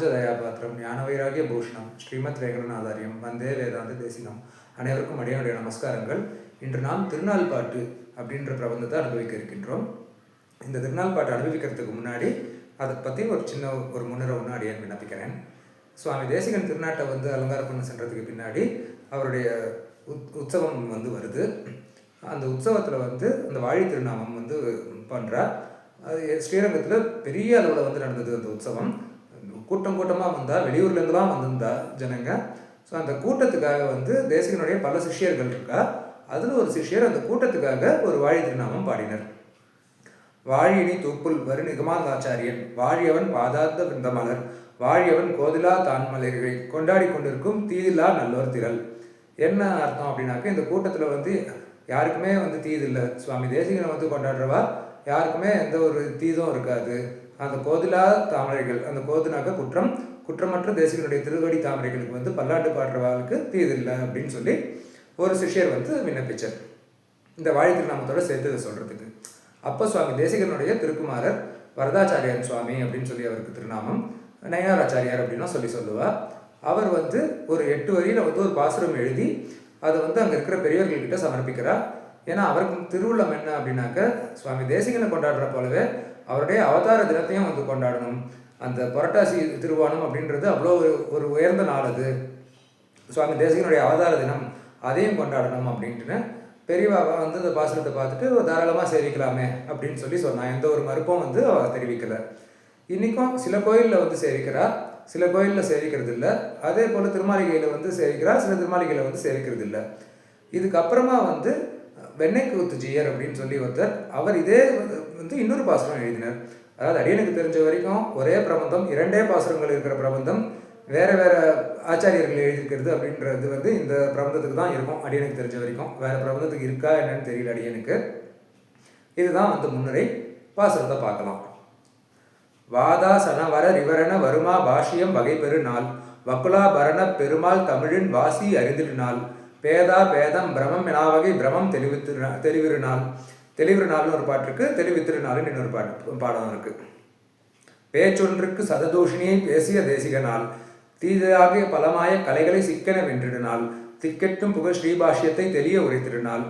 ராமானுஜதயாபாத்திரம் ஞானவைராகிய பூஷணம் ஸ்ரீமத் வேங்கடநாதாரியம் வந்தே வேதாந்த தேசிகம். அனைவருக்கும் அடியனுடைய நமஸ்காரங்கள். இன்று நாம் திருநாள் பாட்டு அப்படின்ற பிரபந்தத்தை அனுபவிக்க இருக்கின்றோம். இந்த திருநாள் பாட்டு அனுபவிக்கிறதுக்கு முன்னாடி அதை பற்றி ஒரு சின்ன ஒரு முன்னுரை ஒன்று அடியன் விண்ணப்பிக்கிறேன். சுவாமி தேசிகன் திருநாட்டை வந்து அலங்காரம் பண்ண சென்றதுக்கு பின்னாடி அவருடைய உத் உற்சவம் வந்து வருது. அந்த உற்சவத்தில் வந்து அந்த வாழி திருநாமம் வந்து பண்ணுறா அது ஸ்ரீரங்கத்தில் பெரிய அளவில் வந்து நடந்தது அந்த உற்சவம். கூட்டம் கூட்டமாக வந்தால் வெளியூர்லேருந்துலாம் வந்திருந்தா ஜனங்க. ஸோ அந்த கூட்டத்துக்காக வந்து தேசிகனுடைய பல சிஷ்யர்கள் இருக்கா? அதில் ஒரு சிஷ்யர் அந்த கூட்டத்துக்காக ஒரு வாழி திருநாமம் பாடினர். வாழியணி தூப்புல் வரு நிகமாந்தாச்சாரியன் வாழியவன் பாதார்த்த விருந்தமலர் வாழியவன் கோதிலா தான்மலைகளை கொண்டாடி கொண்டிருக்கும் தீதில்லா நல்லோர் திரள். என்ன அர்த்தம் அப்படின்னாக்க இந்த கூட்டத்தில் வந்து யாருக்குமே வந்து தீது இல்லை சுவாமி தேசிகனை வந்து கொண்டாடுறவா? யாருக்குமே எந்த ஒரு தீதும் இருக்காது. அந்த கோதிலா தாமரைகள் அந்த கோதுனாக்க குற்றம் குற்றமற்ற தேசிகனுடைய திருவடி தாமரைகளுக்கு வந்து பல்லாண்டு பாடுறவாளுக்கு தீது இல்லை அப்படின்னு சொல்லி ஒரு சிஷ்யர் வந்து விண்ணப்பிச்சார். இந்த வாழி திருநாமத்தோட சேர்த்து இதை சொல்கிறதுக்கு அப்போ சுவாமி தேசிகனுடைய திருக்குமாரர் வரதாச்சாரியார் சுவாமி அப்படின்னு சொல்லி அவருக்கு திருநாமம் நயனாராச்சாரியார் அப்படின்னா சொல்லி சொல்லுவார். அவர் வந்து ஒரு எட்டு வரியில் வந்து ஒரு பாசுரம் எழுதி அதை வந்து அங்கே இருக்கிற பெரியவர்கள்கிட்ட சமர்ப்பிக்கிறார். ஏன்னா அவருக்கு திருவுள்ளம் என்ன அப்படின்னாக்க சுவாமி தேசிகனை கொண்டாடுற போலவே அவருடைய அவதார தினத்தையும் வந்து கொண்டாடணும். அந்த புரட்டாசி திருவானம் அப்படின்றது அவ்வளோ ஒரு ஒரு உயர்ந்த நாள் அது. சுவாமி தேசிகனுடைய அவதார தினம் அதையும் கொண்டாடணும் அப்படின்ட்டுன்னு பெரியவா வந்து இந்த பாசனத்தை பார்த்துட்டு தாராளமாக சேவிக்கலாமே அப்படின்னு சொல்லி சொன்னான் எந்த ஒரு மறுப்பும் வந்து அவர் தெரிவிக்கல. இன்றைக்கும் சில கோயிலில் வந்து சேவிக்கிறா சில கோயிலில் சேவிக்கிறது இல்லை அதே போல் திருமாளிகையில் வந்து சேவிக்கிறா சில திருமாளிகையில் வந்து சேவிக்கிறது இல்லை இதுக்கப்புறமா வந்து வெண்ணெய் கூத்து அப்படின்னு சொல்லி ஒருத்தர் அவர் இதே வந்து இன்னொரு பாசுரம் எழுதினார். அதாவது அடியனுக்கு தெரிஞ்ச வரைக்கும் ஒரே பிரபந்தம் இரண்டே பாசுரங்கள் இருக்கிற பிரபந்தம் வேறு வேறு ஆச்சாரியர்கள் எழுதியிருக்கிறது அப்படின்றது வந்து இந்த பிரபந்தத்துக்கு தான் இருக்கும் அடியனுக்கு தெரிஞ்ச வரைக்கும். வேறு பிரபந்தத்துக்கு இருக்கா என்னன்னு தெரியல அடியனுக்கு. இதுதான் வந்து முன்னுரை பாசுரத்தை பார்க்கலாம். வாதா சனவர ரிவரண வருமா பாஷ்யம் வகை நாள் வக்குலாபரண பெருமாள் தமிழின் வாசி அறிந்திருநாள் பேதா பேதம் பிரமம் எனாவகை பிரமம் தெளிவித்திரு தெளிவிருநாள். தெளிவிருநாள்னு ஒரு பாட்டு இருக்கு. தெளிவித்திருநாள்னு இன்னொரு பாட்டு பாடம் இருக்கு. பேச்சொன்றுக்கு சததூஷணியை பேசிய தேசிகனால் தீதாக பலமாய கலைகளை சிக்கன வென்றிடுநாள். திக்கெட்டும் புகழ் ஸ்ரீபாஷ்யத்தை தெளிய உரைத்திருநாள்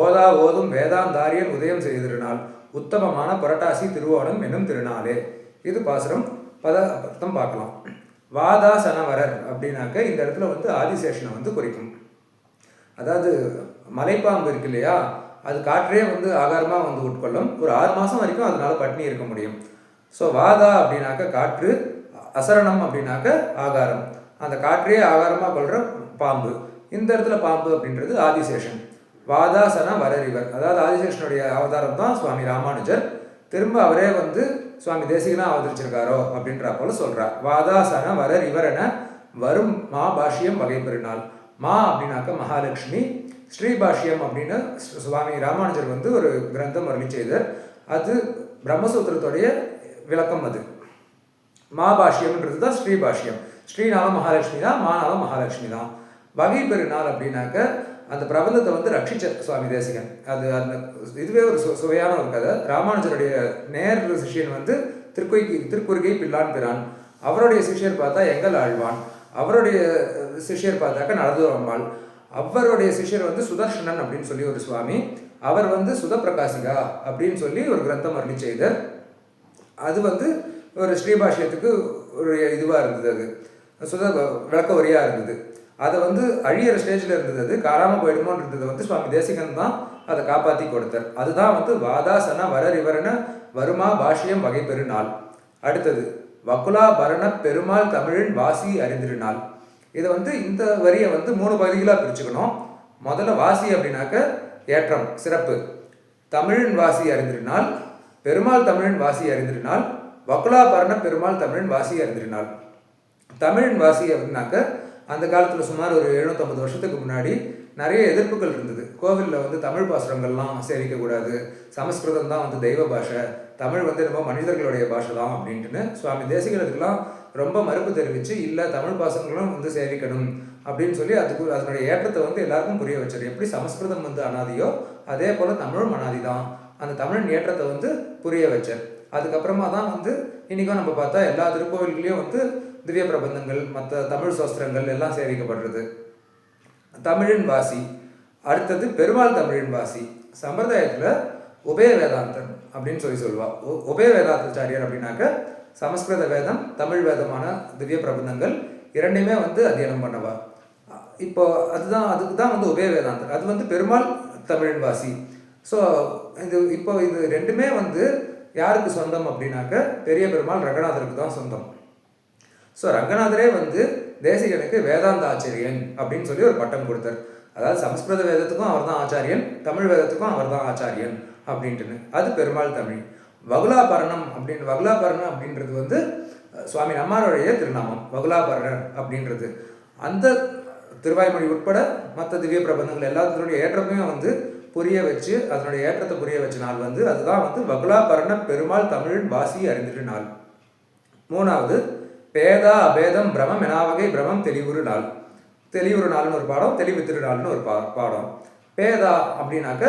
ஓதா ஓதும் வேதாந்தாரியன் உதயம் செய்திருநாள் உத்தமமான புரட்டாசி திருவோணம் என்னும் திருநாளே. இது பாசுரம் பத அர்த்தம் பார்க்கலாம். வாதாசனவரர் அப்படின்னாக்க இந்த இடத்துல வந்து ஆதிசேஷனை வந்து குறிக்கும். அதாவது மலைப்பாம்பு இருக்கு இல்லையா? அது காற்றே வந்து ஆகாரமாக வந்து உட்கொள்ளும். ஒரு ஆறு மாதம் வரைக்கும் அதனால் பட்னி இருக்க முடியும். ஸோ வாதா அப்படின்னாக்க காற்று அசரணம் அப்படின்னாக்க ஆகாரம். அந்த காற்றே ஆகாரமாக கொள்கிற பாம்பு. இந்த இடத்துல பாம்பு அப்படின்றது ஆதிசேஷன். வாதாசனா வரரிவர் அதாவது ஆதிசேஷனுடைய அவதாரம் தான் சுவாமி ராமானுஜர். திரும்ப அவரே வந்து சுவாமி தேசிகனா அவதரிச்சிருக்காரோ? அப்படின்ற போல சொல்கிறார் வாதாசன வரறிவர் இவரென வரும் மாபாஷியம் வகை பெருநாள் மா அப்படின்னாக்க மகாலட்சுமி ஸ்ரீபாஷ்யம் அப்படின்னு சுவாமி ராமானுஜர் வந்து ஒரு கிரந்தம் அருளி செய்தார். அது பிரம்மசூத்திரத்துடைய விளக்கம் அது. மாபாஷ்யம்ன்றது தான் ஸ்ரீபாஷ்யம். ஸ்ரீநாளம் மகாலட்சுமி தான் மாநாளம் மகாலட்சுமி தான். வகை பெருநாள் அப்படின்னாக்க அந்த பிரபந்தத்தை வந்து ரட்சிச்ச சுவாமி தேசிகன். அது அந்த இதுவே ஒரு சு சுவையான ஒரு கதை. ராமானுஜருடைய நேர் சிஷியன் வந்து திருக்குறைக்கு திருக்குறுகை பிள்ளான் பிரான். அவருடைய சிஷியர் பார்த்தா எங்கள் ஆழ்வான். அவருடைய சிஷியர் பார்த்தாக்க நடந்தூர் அம்மாள் அவருடைய சிஷ்யர் வந்து சுதர்ஷனன் அப்படின்னு சொல்லி ஒரு சுவாமி அவர் வந்து சுதப்பிரகாசிகா அப்படின்னு சொல்லி ஒரு கிரந்தம் அருளி செய்தார். அது வந்து ஒரு ஸ்ரீபாஷ்யத்துக்கு ஒரு இதுவாக இருந்தது அது. சுத விளக்க உரையாக இருந்தது. அதை வந்து அழியிற ஸ்டேஜில் இருந்தது அது. காணாமல் போயிடுமோன்றது வந்து சுவாமி தேசிகன் தான் அதை காப்பாற்றி கொடுத்தார். அதுதான் வந்து வாதாசன வரர் வருமா பாஷ்யம் வகை பெருநாள் அடுத்தது வக்குலா பரண பெருமாள் தமிழின் வாசி அறிந்திருநாள் இதை வந்து இந்த வரியை வந்து மூணு பகுதிகளாக பிரிச்சுக்கணும். முதல்ல வாசி அப்படின்னாக்க ஏற்றம் சிறப்பு. தமிழின் வாசி அறிந்திருநாள் பெருமாள் தமிழின் வாசி அறிந்திருநாள் வக்குலாபரண பெருமாள் தமிழின் வாசி அறிந்திருநாள் தமிழின் வாசி அப்படின்னாக்க அந்த காலத்தில் சுமார் ஒரு எழுநூத்தம்பது வருஷத்துக்கு முன்னாடி நிறைய எதிர்ப்புகள் இருந்தது. கோவிலில் வந்து தமிழ் பாசுரங்கள்லாம் சேவிக்கக்கூடாது சமஸ்கிருதம் தான் வந்து தெய்வ பாஷை. தமிழ் வந்து ரொம்ப மனிதர்களுடைய பாஷை தான் அப்படின்ட்டுன்னு சுவாமி தேசிகளுக்கெல்லாம் ரொம்ப மறுப்பு தெரிவித்து இல்லை தமிழ் பாசங்களும் வந்து சேவிக்கணும் அப்படின்னு சொல்லி அதுக்கு அதனுடைய ஏற்றத்தை வந்து எல்லாருக்கும் புரிய வச்சார். எப்படி சமஸ்கிருதம் வந்து அனாதியோ அதே போல் தமிழும் அனாதி தான். அந்த தமிழின் ஏற்றத்தை வந்து புரிய வச்சார். அதுக்கப்புறமா தான் வந்து இன்றைக்கும் நம்ம பார்த்தா எல்லா திருக்கோவில்களையும் வந்து திவ்ய பிரபந்தங்கள் மற்ற தமிழ் சாஸ்திரங்கள் எல்லாம் சேவிக்கப்படுறது தமிழின் வாசி அடுத்தது பெருமாள் தமிழின் வாசி சம்பிரதாயத்தில் உபய வேதாந்தன் அப்படின்னு சொல்லி சொல்லுவா. உ- உபய வேதாந்தாச்சாரியர் அப்படின்னாக்க சமஸ்கிருத வேதம் தமிழ் வேதமான திவ்ய பிரபந்தங்கள் இரண்டையுமே வந்து அத்தியனம் பண்ணவா. இப்போ அதுதான் அதுக்கு தான் வந்து உபய வேதாந்தன் அது வந்து பெருமாள் தமிழின் வாசி. ஸோ இது இப்போ இது ரெண்டுமே வந்து யாருக்கு சொந்தம் அப்படின்னாக்க பெரிய பெருமாள் ரங்கநாதருக்கு தான் சொந்தம். ஸோ ரங்கநாதரே வந்து தேசிகனுக்கு வேதாந்த ஆச்சாரியன் அப்படின்னு சொல்லி ஒரு பட்டம் கொடுத்தார். அதாவது சமஸ்கிருத வேதத்துக்கும் அவர் தான் ஆச்சாரியன் தமிழ் வேதத்துக்கும் அவர் தான் ஆச்சாரியன் அப்படின்ட்டுன்னு. அது பெருமாள் தமிழ். வகுலாபரணம் அப்படின்னு வகுலாபரணம் அப்படின்றது வந்து சுவாமி நம்மாருடைய திருநாமம் வகுலாபரணர் அப்படின்றது. அந்த திருவாய்மொழி உட்பட மற்ற திவ்ய பிரபந்தங்கள் எல்லாத்தினுடைய ஏற்றமே வந்து புரிய வச்சு அதனுடைய ஏற்றத்தை புரிய வச்ச நாள் வந்து அதுதான் வந்து வகுலாபரண பெருமாள் தமிழ் வாசியை அறிந்துட்டு நாள். மூணாவது பேதா அபேதம் பிரமம் எனாவகை பிரமம் தெளிவுறு நாள். தெளிவுறு நாள்னு ஒரு பாடம் தெளிவு திருநாள்னு ஒரு பா பாடம். பேதா அப்படின்னாக்க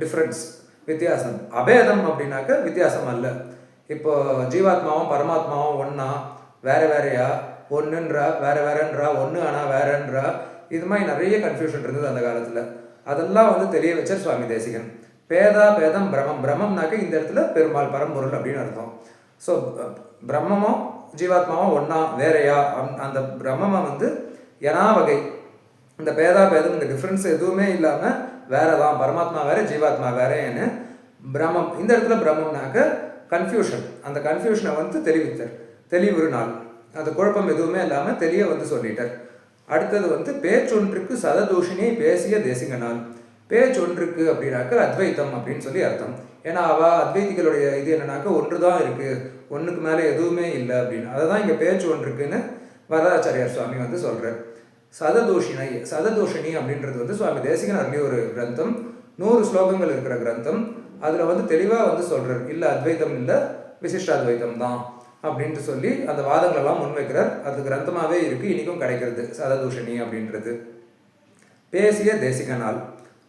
டிஃப்ரென்ஸ் வித்தியாசம். அபேதம் அப்படின்னாக்க வித்தியாசம் அல்ல. இப்போ ஜீவாத்மாவும் பரமாத்மாவும் ஒன்றா வேற வேறையா? ஒன்றுன்றா வேறு வேறன்றா? ஒன்று ஆனால் வேறன்றா? இது மாதிரி நிறைய கன்ஃபியூஷன் இருந்தது அந்த காலத்தில். அதெல்லாம் வந்து தெரிய வச்சார் சுவாமி தேசிகன். பேதா பேதம் பிரமம். பிரமம்னாக்க இந்த இடத்துல பெருமாள் பரம்பொருள் அப்படின்னு அர்த்தம். ஸோ பிரம்மமும் ஜீவாத்மாவும் ஒன்றா வேறையா? அம்- அந்த பிரம்மமாக வந்து எனா வகை. இந்த பேதா பேதம் இந்த டிஃப்ரென்ஸ் எதுவுமே இல்லாமல் வேற தான் பரமாத்மா வேற ஜீவாத்மா வேறேன்னு பிரம்மம். இந்த இடத்துல பிரம்மம்னாக்க கன்ஃபியூஷன் அந்த கன்ஃபியூஷனை வந்து தெளிவித்தார். தெளிவுறு நாள் அந்த குழப்பம் எதுவுமே இல்லாமல் தெளிய வந்து சொல்லிட்டார். அடுத்தது வந்து பேச்சொன்றுக்கு சததூஷினி பேசிய தேசிக நாள் பேச்சு ஒன்றுக்கு அப்படின்னாக்க அத்வைத்தம் அப்படின்னு சொல்லி அர்த்தம். ஏன்னா அவ அத்வைதிகளுடைய இது என்னன்னாக்கா ஒன்று தான் இருக்குது ஒன்றுக்கு மேலே எதுவுமே இல்லை அப்படின்னு. அதை தான் இங்கே பேச்சு ஒன்றுக்குன்னு வரதாச்சாரியார் சுவாமி வந்து சொல்கிறார் சததூஷினை சததூஷினி அப்படின்றது வந்து சுவாமி தேசிகன் ஒரு கிரந்தம். நூறு ஸ்லோகங்கள் இருக்கிற கிரந்தம். அதில் வந்து தெளிவாக வந்து சொல்கிறார் இல்லை அத்வைத்தம் இல்லை விசிஷ்டாத்வைத்தம் தான். அப்படின்ட்டு சொல்லி அந்த வாதங்களெல்லாம் முன்வைக்கிறார். அது கிரந்தமாகவே இருக்குது இன்றைக்கும் கிடைக்கிறது சததூஷணி அப்படின்றது. பேசிய தேசிகனால்.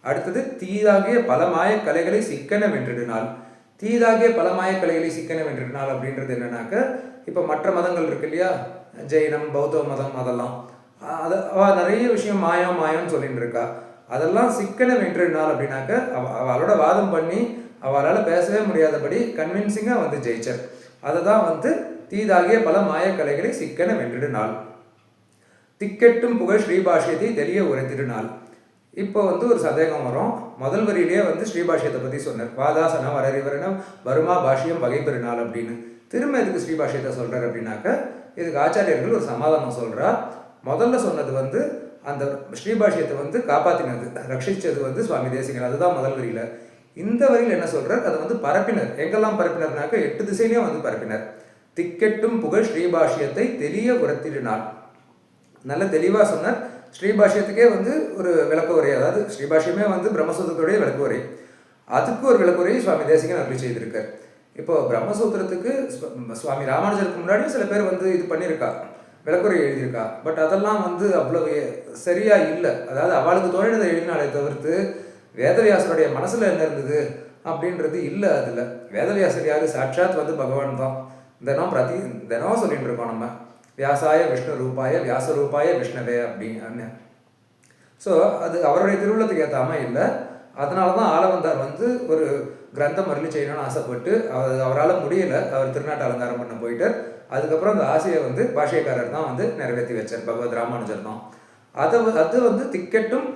அடுத்தது தீதாகிய பல மாயக் கலைகளை சிக்கன வென்றிடினால். நாள் தீதாகிய பல மாயக் கலைகளை சிக்கன வென்றிடினால் அப்படின்றது என்னன்னாக்க இப்போ மற்ற மதங்கள் இருக்கு இல்லையா? ஜெயினம் பௌத்த மதம் அதெல்லாம். அது அவள் நிறைய விஷயம் மாயம் மாயம்னு சொல்லிட்டு இருக்கா. அதெல்லாம் சிக்கன வென்றிடினால் அப்படின்னாக்க அவ அவளோட வாதம் பண்ணி அவளால் பேசவே முடியாதபடி கன்வின்சிங்காக வந்து ஜெயிச்சார். அதை தான் வந்து தீதாகிய பல மாயக்கலைகளை சிக்கன வென்றிடு நாள் திக்கெட்டும் புகழ் ஸ்ரீபாஷியத்தை தெளிய உரைத்திடு நாள் இப்போ வந்து ஒரு சந்தேகம் வரும். முதல் வரியிலேயே வந்து ஸ்ரீபாஷ்யத்தை பற்றி சொன்னார். வாதாசன வரறிவரணம் வருமா பாஷ்யம் வகை பெருநாள் அப்படின்னு. திரும்ப இதுக்கு ஸ்ரீபாஷ்யத்தை சொல்கிறார் அப்படின்னாக்க இதுக்கு ஆச்சாரியர்கள் ஒரு சமாதானம் சொல்கிறார் முதல்ல சொன்னது வந்து அந்த ஸ்ரீபாஷ்யத்தை வந்து காப்பாற்றினது ரட்சித்தது வந்து சுவாமி தேசிகன். அதுதான் முதல் வரியில். இந்த வரியில் என்ன சொல்கிறார் அதை வந்து பரப்பினர். எங்கெல்லாம் பரப்பினர்னாக்க எட்டு திசையிலையும் வந்து பரப்பினர். திக்கெட்டும் புகழ் ஸ்ரீபாஷ்யத்தை தெளிய உரத்திடினார் நல்ல தெளிவாக சொன்னார். ஸ்ரீபாஷ்யத்துக்கே வந்து ஒரு விளக்கு உரை அதாவது ஸ்ரீபாஷ்யமே வந்து பிரம்மசூத்திரத்துடைய விளக்கு உரை அதுக்கு ஒரு விளக்க உரையை சுவாமி தேசிகன் அப்படி செய்திருக்கார். இப்போ பிரம்மசூத்திரத்துக்கு சுவாமி ராமானுஜருக்கு முன்னாடியும் சில பேர் வந்து இது பண்ணியிருக்கா விளக்குறை எழுதியிருக்கா. பட் அதெல்லாம் வந்து அவ்வளவு சரியா இல்லை. அதாவது அவளுக்கு தோழினதை எழுதினாலே தவிர்த்து வேதவியாசருடைய மனசுல என்ன இருந்தது அப்படின்றது இல்லை அதில். வேதவியாசர் யாரு? சாட்சாத் வந்து பகவான் தான். தினம் பிரதி தினம் சொல்லிட்டு இருக்கோம் நம்ம. வியாசாய விஷ்ணு ரூபாய வியாச ரூபாய விஷ்ணவே அப்படின்னு. ஸோ அது அவருடைய திருவிழத்துக்கு ஏற்றாமல் இல்லை. அதனால தான் ஆலவந்தார் வந்து ஒரு கிரந்தம் அருளி செய்யணும்னு ஆசைப்பட்டு அவர் அவரால் முடியல. அவர் திருநாட்டு அலங்காரம் பண்ண போயிட்டு அதுக்கப்புறம் அந்த ஆசையை வந்து பாஷைக்காரர் தான் வந்து நிறைவேற்றி வச்சார் பகவத் ராமானுஜர் தான். அதை அது வந்து திக்கெட்டும்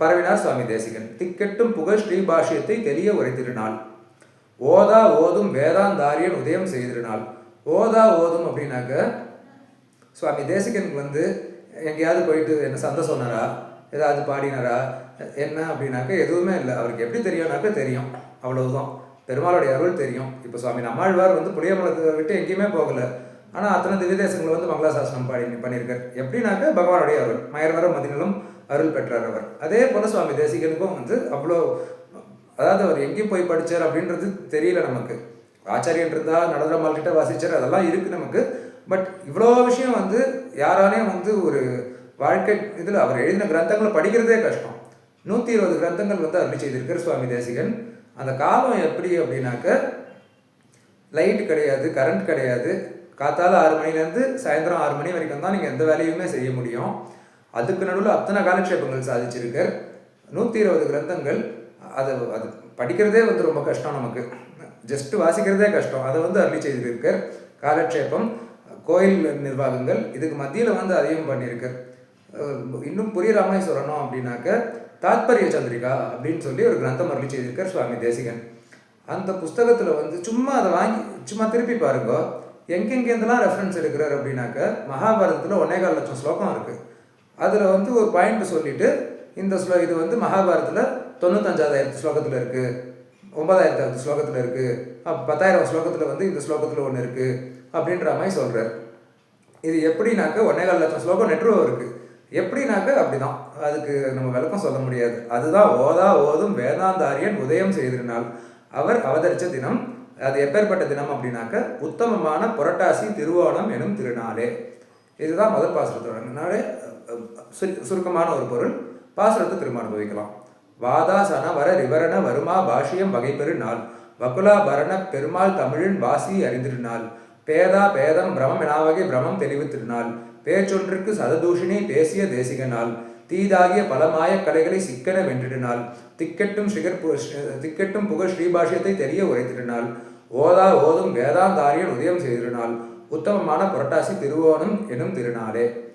பரவினார் சுவாமி தேசிகன். திக்கெட்டும் புகழ் ஸ்ரீபாஷ்யத்தை தெரிய உரைத்திருநாள் ஓதா ஓதும் வேதாந்தாரியன் உதயம் செய்திருநாள். ஓதா ஓதும் அப்படின்னாக்க சுவாமி தேசிகனுக்கு வந்து எங்கேயாவது போயிட்டு என்ன சந்தை சொன்னாரா? ஏதாவது பாடினாரா? என்ன அப்படின்னாக்க எதுவுமே இல்லை. அவருக்கு எப்படி தெரியும்னாக்க தெரியும். அவ்வளவுதான். பெருமாளுடைய அருள் தெரியும். இப்போ சுவாமி நம்மாழ்வார் வந்து புளியமலத்தை விட்டு எங்கேயுமே போகல. ஆனால் அத்தனை திவ்ய தேசங்களை வந்து மங்களாசாசனம் பாடி பண்ணியிருக்கார். எப்படின்னாக்க பகவானுடைய அருள். மயர்வர மதினலும் அருள் பெற்றார் அவர். அதே போல சுவாமி தேசிகனுக்கும் வந்து அவ்வளோ அதாவது அவர் எங்கேயும் போய் படிச்சார் அப்படின்றது தெரியல நமக்கு. ஆச்சாரியன் இருந்தால் நடனமால் கிட்ட வாசிச்சார் அதெல்லாம் இருக்குது நமக்கு. பட் இவ்வளோ விஷயம் வந்து யாராலையும் வந்து ஒரு வாழ்க்கை இதில் அவர் எழுதின கிரந்தங்களை படிக்கிறதே கஷ்டம். நூற்றி இருபது கிரந்தங்கள் வந்து அருளி செய்திருக்கார் சுவாமி தேசிகன். அந்த காலம் எப்படி அப்படின்னாக்க லைட் கிடையாது கரண்ட் கிடையாது. காத்தால ஆறு மணிலேருந்து சாயந்தரம் ஆறு மணி வரைக்கும் தான் நீங்கள் எந்த வேலையுமே செய்ய முடியும். அதுக்கு நடுவில் அத்தனை காலக்ஷேபங்கள் சாதிச்சிருக்கார் நூற்றி இருபது கிரந்தங்கள் அது அது படிக்கிறதே வந்து ரொம்ப கஷ்டம் நமக்கு. ஜஸ்ட் வாசிக்கிறதே கஷ்டம். அதை வந்து அருளி செய்திருக்கார் காலட்சேபம். கோயில் நிர்வாகங்கள் இதுக்கு மத்தியில் வந்து அதையும் பண்ணியிருக்கு. இன்னும் புரியுற சொல்லணும் அப்படின்னாக்க தாத்பரிய சந்திரிகா அப்படின்னு சொல்லி ஒரு கிரந்தம் அருளி செய்திருக்கார் சுவாமி தேசிகன். அந்த புஸ்தகத்தில் வந்து சும்மா அதை வாங்கி சும்மா திருப்பி பாருங்க. எங்கெங்கேருந்துலாம் ரெஃபரன்ஸ் எடுக்கிறார் அப்படின்னாக்க மகாபாரதத்தில் ஒன்னேகால் லட்சம் ஸ்லோகம் இருக்குது அதில் வந்து ஒரு பாயிண்ட் சொல்லிட்டு இந்த ஸ்லோ இது வந்து மகாபாரதத்தில் தொண்ணூத்தஞ்சாயிரத்து ஸ்லோகத்தில் இருக்குது ஒன்பதாயிரத்து ஸ்லோகத்தில் இருக்குது பத்தாயிரம் ஸ்லோகத்தில் வந்து இந்த ஸ்லோகத்தில் ஒன்று இருக்குது அப்படின்ற மாதிரி சொல்கிறார் இது எப்படின்னாக்க ஒன்னேகால் லட்சம் ஸ்லோகம் நெட்ரோ இருக்குது எப்படின்னாக்க அப்படிதான். அதுக்கு நம்ம விளக்கம் சொல்ல முடியாது. அதுதான் ஓதா ஓதும் வேதாந்தாரியன் உதயம் செய்திருந்தால். அவர் அவதரித்த தினம் அது எப்பேற்பட்ட தினம் அப்படின்னாக்க உத்தமமான புரட்டாசி திருவோணம் எனும் திருநாளே. இதுதான் முதல் பாசுரத்தோட. சுருக்கமான ஒரு பொருள். பாசுரத்தை திரும்ப அனுபவிக்கலாம் வாதா சன வர ரிவரண வருமா பாஷ்யம் வகைபெறு நாள் வகுலாபரண பெருமாள் தமிழின் வாசி அறிந்திருநாள் பேதா பேதம் பிரமம் எனாவகை பிரமம் தெளிவு திருநாள் பேச்சொன்றுக்கு சததூஷினி பேசிய தேசிகனால். தீதாகிய பலமாய கலைகளை சிக்கன வென்றிடுநாள். திக்கெட்டும் ஸ்ரீகர் பு- திக்கெட்டும் புகழ் ஸ்ரீபாஷ்யத்தை தெரிய உரைத்திடுநாள். ஓதா ஓதும் வேதாந்தாரியன் உதயம் செய்திருநாள். உத்தமமான புரட்டாசி திருவோணம் எனும் திருநாளே.